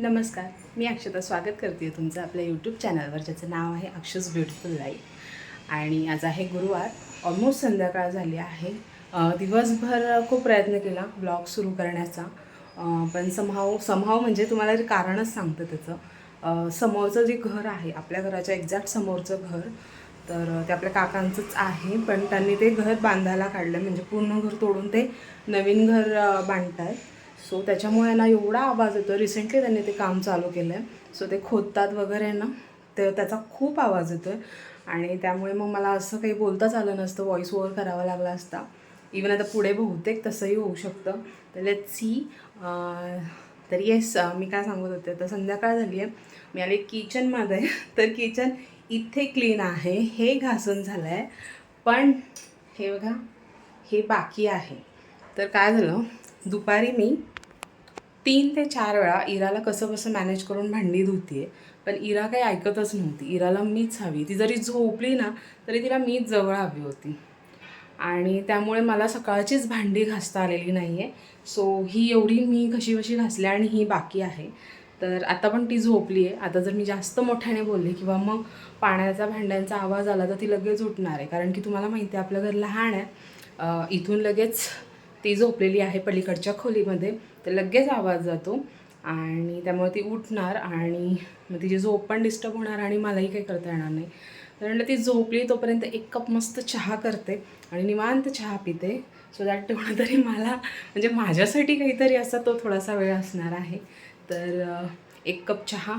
नमस्कार मी अक्षता स्वागत करते तुमचं आपल्या यूट्यूब चॅनलवर ज्याचं नाव आहे अक्षस ब्युटिफुल लाईफ आणि आज आहे गुरुवार ऑलमोस्ट संध्याकाळ झाली आहे. दिवसभर खूप प्रयत्न केला ब्लॉग सुरू करण्याचा. पण समहाव समहाव म्हणजे तुम्हाला कारणच सांगतं त्याचं. समोरचं जे घर आहे आपल्या घराच्या एक्झॅक्ट समोरचं घर तर ते आपल्या काकांचंच आहे. पण त्यांनी ते घर बांधायला काढलं म्हणजे पूर्ण घर तोडून ते नवीन घर बांधत आहेत सो त्याच्यामुळे ना एवढा आवाज येतो रिसेंटली त्यांनी ते काम चालू केलं आहे सो ते खोदतात वगैरे ना तर त्याचा खूप आवाज येतो आहे आणि त्यामुळे मग मला असं काही बोलताच आलं नसतं. व्हॉईस ओव्हर करावा लागला असता. इवन आता पुढे बहुतेक तसंही होऊ शकतं. तर लेट सी तर येस मी काय सांगत होते? तर संध्याकाळ झाली आहे. मी आले किचनमध्ये तर किचन इथे क्लीन आहे. हे घासून झालं आहे पण हे बघा हे बाकी आहे. तर काय झालं? दुपारी मी तीन ते चार वेळा इराला कसं कसं मॅनेज करून भांडी धुतीये. पण इरा काही ऐकतच नव्हती. इराला मीच हवी. ती जरी झोपली ना तरी तिला मीच जवळ हवी होती. आणि त्यामुळे मला सकाळचीच भांडी घासता आलेली नाही आहे सो ही एवढी मी कशी कशी घासली आणि ही बाकी आहे. तर आता पण ती झोपली आहे आता जर मी जास्त मोठ्याने बोलले किंवा मग पाण्याचा भांड्यांचा आवाज आला तर ती लगेच उठणार आहे. कारण की तुम्हाला माहिती आहे आपलं घर लहान आहे. इथून लगेच ती झोपलेली आहे पलीकडच्या खोलीमध्ये. तर लगेच आवाज जातो आणि त्यामुळे ती उठणार आणि मग तिची झोप पण डिस्टर्ब होणार आणि मलाही काही करता येणार नाही. कारण ती झोपली तोपर्यंत एक कप मस्त चहा करते आणि निवांत चहा पिते. सो दॅट तेवढं तरी मला म्हणजे माझ्यासाठी काहीतरी असा तो थोडासा वेळ असणार आहे. तर एक कप चहा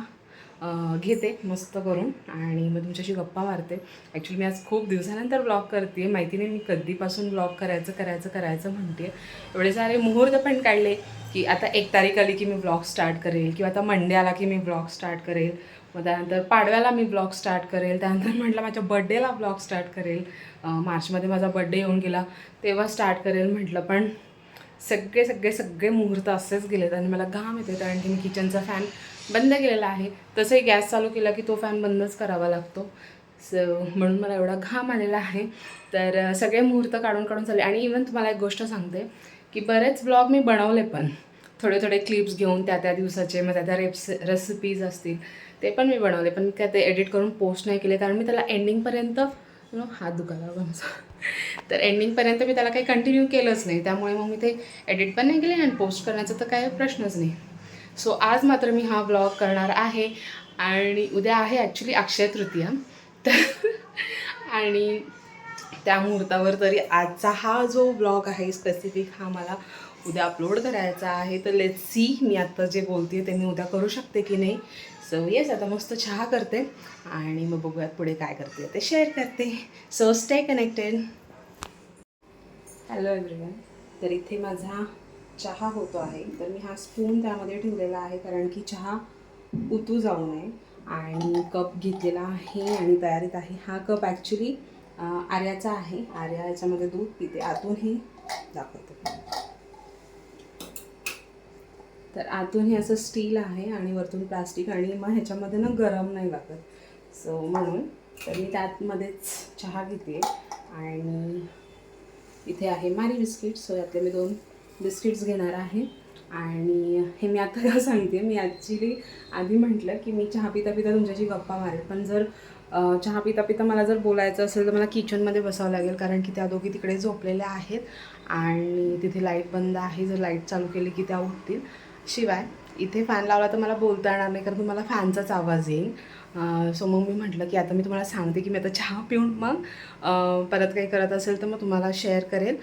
घेते मस्त करून. आणि मग तुमच्याशी गप्पा मारते. ॲक्च्युली मी आज खूप दिवसानंतर ब्लॉग करते माहिती नाही मी कधीपासून ब्लॉग करायचं करायचं करायचं म्हणते एवढे सारे मुहूर्त पण काढले की आता एक तारीख आली की मी ब्लॉग स्टार्ट करेल किंवा आता मंडे आला की मी ब्लॉग स्टार्ट करेल. मग त्यानंतर पाडव्याला मी ब्लॉग स्टार्ट करेल. त्यानंतर म्हटलं माझ्या बड्डेला ब्लॉग स्टार्ट करेल. मार्चमध्ये माझा बड्डे येऊन गेला. तेव्हा स्टार्ट करेल म्हटलं पण सगळे सगळे सगळे मुहूर्त असेच गेलेत आणि मला घाम येते कारण की मी किचनचा फॅन बंद केलेला आहे. तसंही गॅस चालू केला की तो फॅन बंदच करावा लागतो. स म्हणून मला एवढा घाम आलेला आहे. तर सगळे मुहूर्त काढून काढून चालले. आणि इवन तुम्हाला एक गोष्ट सांगते की बरेच ब्लॉग मी बनवले पण. थोडे थोडे क्लिप्स घेऊन त्या त्या दिवसाचे मग त्या त्या रेप्स रेसिपीज असतील ते पण मी बनवले. पण काय ते एडिट करून पोस्ट नाही केले कारण मी त्याला एंडिंगपर्यंत नो हात दुखायला माझा. तर एंडिंगपर्यंत मी त्याला काही कंटिन्यू केलंच नाही. त्यामुळे मग मी ते एडिट पण नाही केले आणि पोस्ट करण्याचा तर काही प्रश्नच नाही. सो आज मात्र मी हा ब्लॉग करणार आहे. आणि उद्या आहे ॲक्च्युली अक्षय तृतीया. तर आणि त्या मुहूर्तावर तरी आजचा हा जो ब्लॉग आहे स्पेसिफिक हा मला उद्या अपलोड करायचा आहे. तर लेट सी मी आत्ता जे बोलते ते मी उद्या करू शकते की नाही. सो येस आता मस्त चहा करते. आणि मग बघूयात पुढे काय करते ते शेअर करते. So stay connected hello everyone तर इथे माझा चहा होतो आहे तर मी हा स्पून त्यामध्ये ठेवलेला आहे कारण की चहा उतू जाऊ नये. आणि कप घेतलेला आहे आणि तयारीत आहे. हा कप ॲक्च्युली आर्याचा आहे. आर्या याच्यामध्ये दूध पिते. आतून हे दाखवते. तर आतून हे असं स्टील आहे आणि वरतून प्लास्टिक आणि मग ह्याच्यामध्ये ना गरम नाही लागत. सो म्हणून तर मी त्यातमध्येच चहा घेते. आणि इथे आहे मारी बिस्किट. सो यातले मी दोन बिस्किट्स घेणार आहे. आणि हे मी आता का सांगते. मी ॲक्च्युली आधी म्हटलं की मी चहा पिता पिता तुमच्याशी गप्पा मारेल. पण जर चहा पिता पिता मला जर बोलायचं असेल तर मला किचनमध्ये बसावं लागेल. कारण की त्या दोघी तिकडे झोपलेल्या आहेत. आणि तिथे लाइट बंद आहे. जर लाइट चालू केली की त्या उठतील. शिवाय इथे फॅन लावला तर मला बोलता येणार नाही कारण तुम्हाला फॅनचाच आवाज येईल. सो मग मी म्हटलं की आता मी तुम्हाला सांगते की मी आता चहा पिऊन मग परत काही करत असेल तर मग तुम्हाला शेअर करेल.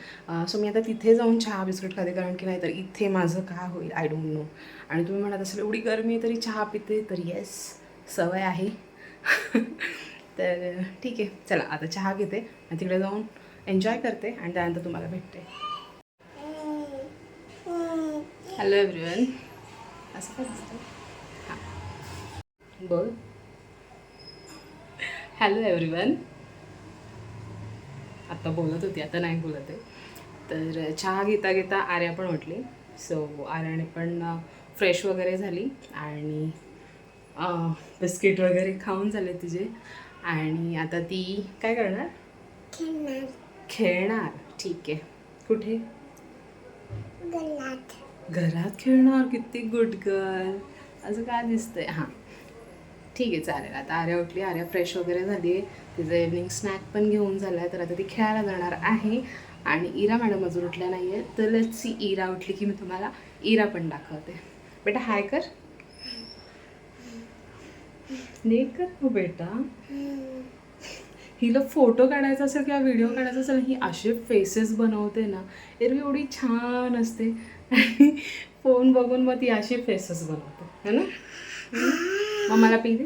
सो मी आता तिथे जाऊन चहा बिस्किट खाते कारण की नाही तर इथे माझं काय होईल? आय डोंट नो आणि तुम्ही म्हणत असेल एवढी गरमी आहे तरी चहा पिते. तर येस सवय आहे. तर ठीक आहे चला आता चहा घेते आणि तिकडे जाऊन एन्जॉय करते आणि त्यानंतर तुम्हाला भेटते. हॅलो एव्हरीवन असं काय दिसतं हां. बोल. हॅलो एव्हरीवन आता बोलत होती आता नाही बोलत आहे. तर चहा घेता घेता आर्या पण उठली. सो आर्याने पण फ्रेश वगैरे झाली आणि बिस्किट वगैरे खाऊन झाले तिचे. आणि आता ती काय करणार? खेळणार. खेळणार. ठीक आहे. कुठे? घरात खेळणार किती गुड गर्ल असं काय दिसतंय? हां. ठीक आहे चालेल. आता आर्या उठली. आर्या फ्रेश वगैरे झाली आहे तिचं इव्हनिंग स्नॅक पण घेऊन झाला आहे तर आता ती खेळायला जाणार आहे. आणि इरा मॅडम अजून उठल्या नाही आहे तर लेट्स सी इरा उठली की मी तुम्हाला इरा पण दाखवते. बेटा हाय कर. नेक कर हो बेटा. हिला फोटो काढायचा असेल किंवा व्हिडिओ काढायचा असेल ही असे फेसेस बनवते ना. एरवी एवढी छान असते. फोन बघून मग ती अशी फेसेस बनवते. है ना? मग मला पी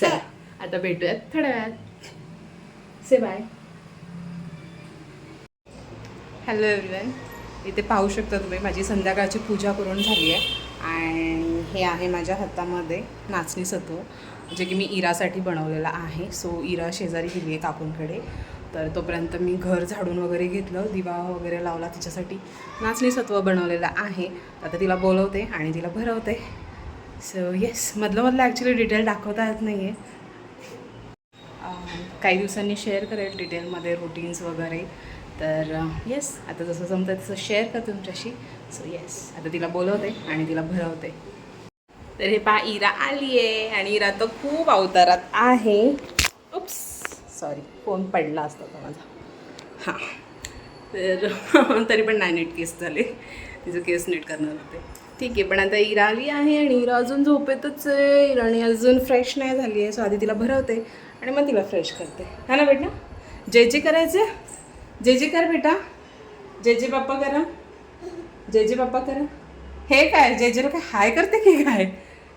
चला आता भेटूयात थोड्या वेळात. से बाय हॅलो एव्हरीवन इथे पाहू शकता तुम्ही माझी संध्याकाळची पूजा करून झाली आहे. आणि हे आहे माझ्या हातामध्ये नाचणी सत्व जे की मी इरासाठी बनवलेलं आहे. सो इरा शेजारी गेली आहे काकूंकडे. तर तोपर्यंत मी घर झाडून वगैरे घेतलं दिवा वगैरे लावला तिच्यासाठी. नाचणी सत्व बनवलेलं आहे. आता तिला बोलवते आणि तिला भरवते. सो येस मधलं मधलं ॲक्च्युली डिटेल दाखवता येत नाही आहे um, काही दिवसांनी शेअर करेल डिटेलमध्ये रुटीन्स वगैरे. तर uh, येस आता जसं जमतं तसं शेअर करते तुमच्याशी. सो येस आता तिला बोलवते आणि तिला भरवते. तर हे पहा इरा आली आहे आणि इरा तर खूप अवतारात आहे. सॉरी फोन पडला असता तो माझा. हां. तर तरी पण नाही नीट केस झाले. तिचं केस नीट करणार होते. ठीक आहे पण आता इरा आली आहे आणि इरा अजून झोपेतच आहे इराणी अजून फ्रेश नाही झाली आहे. सो आधी तिला भरवते आणि मग तिला फ्रेश करते. हा ना बेटा जे जे करायचे जे जे कर बेटा. जे जे बाप्पा करा. जे जे बाप्पा करा. हे काय जे जेला काय हाय करते की काय?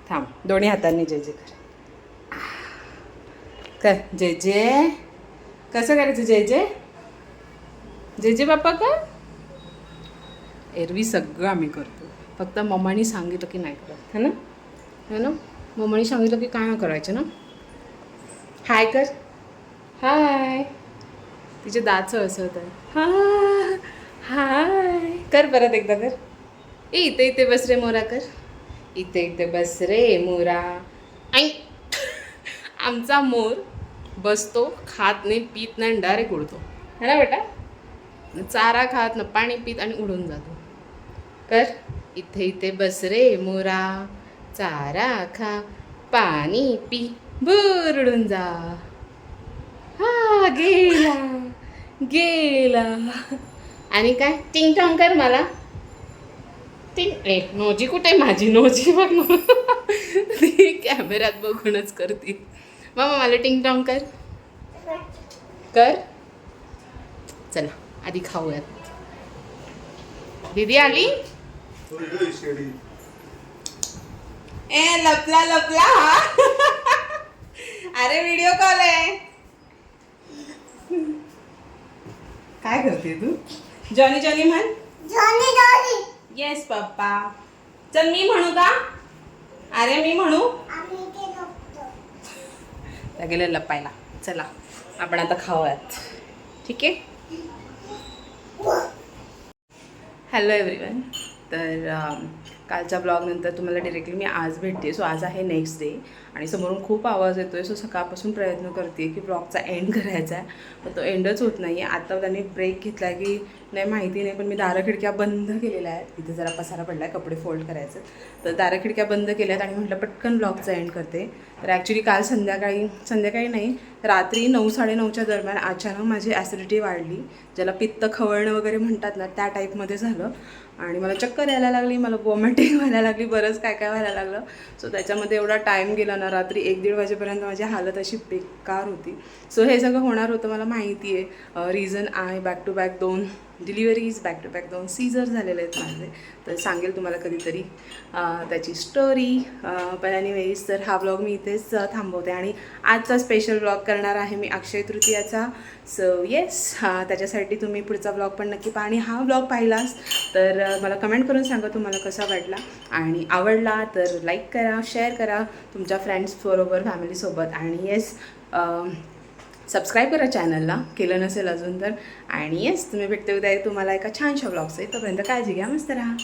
थांब दोन्ही हातांनी जे जे कर. कर. जे जे कसं करायचं जे जे जे जे बाप्पा कर. एरवी सगळं आम्ही करतो. फक्त मम्मानी सांगितलं की नाही करत. है ना? है ना? मम्मानी सांगितलं की काय करायचं ना? हाय कर. हाय तिचे दात सळसळत आहे हा हाय कर परत एकदा कर. ए इथे इथे बस रे मोरा कर. इथे इथे बस रे मोरा. आई. आमचा मोर बसतो खात नाही पीत नाही डायरेक्ट उडतो. है ना बेटा? चारा खात ना पाणी पीत आणि उडून जातो. कर. इथे इथे बस रे मोरा. चारा खा पाणी पी बुरडून जा. हा गेला गेला. आणि काय? टिंग टॉंग कर मला. टिंग ए नोजी कुठे माझी? नोजी बघ ती कॅमेऱ्यात बघूनच करते. मामा मला टिंग टॉंग कर. कर. चला आधी खाऊयात. दीदी आली? ए लपला लपला अरे व्हिडिओ कॉल आहे. काय करते तू? जॉनी जॉनी म्हण. Johnny Johnny. येस पप्पा चल मी म्हणू का? अरे मी म्हणू. त्या गेले लपायला. चला आपण आता खाऊयात. ठीक आहे? हॅलो एव्हरीवन तर कालच्या ब्लॉगनंतर तुम्हाला डिरेक्टली मी आज भेटते सो आज आहे नेक्स्ट डे आणि समोरून खूप आवाज येतो आहे सो सकाळपासून प्रयत्न करते की ब्लॉगचा एंड करायचा आहे. पण तो एंडच होत नाही आहे आता त्यांनी ब्रेक घेतला आहे की नाही माहिती नाही पण मी दारं खिडक्या बंद केलेल्या आहेत. इथे जरा पसारा पडला आहे कपडे फोल्ड करायचं. तर दारं खिडक्या बंद केल्या आहेत आणि म्हटलं पटकन ब्लॉगचा एंड करते. तर ॲक्च्युली काल संध्याकाळी संध्याकाळी नाही रात्री नऊ साडेनऊच्या दरम्यान अचानक माझी ॲसिडिटी वाढली ज्याला पित्त खवळणं वगैरे म्हणतात ना त्या टाईपमध्ये झालं. आणि मला चक्कर यायला लागली मला वॉमिटिंग व्हायला लागली बरंच काय काय व्हायला लागलं. सो त्याच्यामध्ये एवढा टाईम गेला ना रात्री एक दीड वाजेपर्यंत माझी हालत अशी बेकार होती. सो हे सगळं होणार होतं मला माहिती आहे रिझन आहे बॅक टू बॅक दोन डिलिव्हरीज बॅक टू बॅक दोन सीझर झालेले आहेत माझे. तर सांगेल तुम्हाला कधीतरी. त्याची स्टोरी पण एनिवेज तर हा ब्लॉग मी इथेच थांबवते. आणि आजचा स्पेशल ब्लॉग करणार आहे मी अक्षय तृतीयाचा. सो येस त्याच्यासाठी तुम्ही पुढचा ब्लॉग पण नक्की पहा. आणि हा ब्लॉग पाहिलास तर मला कमेंट करून सांगा तुम्हाला कसा वाटला. आणि आवडला तर लाईक करा शेअर करा तुमच्या फ्रेंड्सबरोबर फॅमिलीसोबत आणि येस सबस्क्राईब करा चॅनलला केलं नसेल अजून तर. आणि येस तुम्ही भेटते उद्या. तुम्हाला एका छानशा ब्लॉगचं आहे तोपर्यंत काळजी घ्या. मस्त राहा.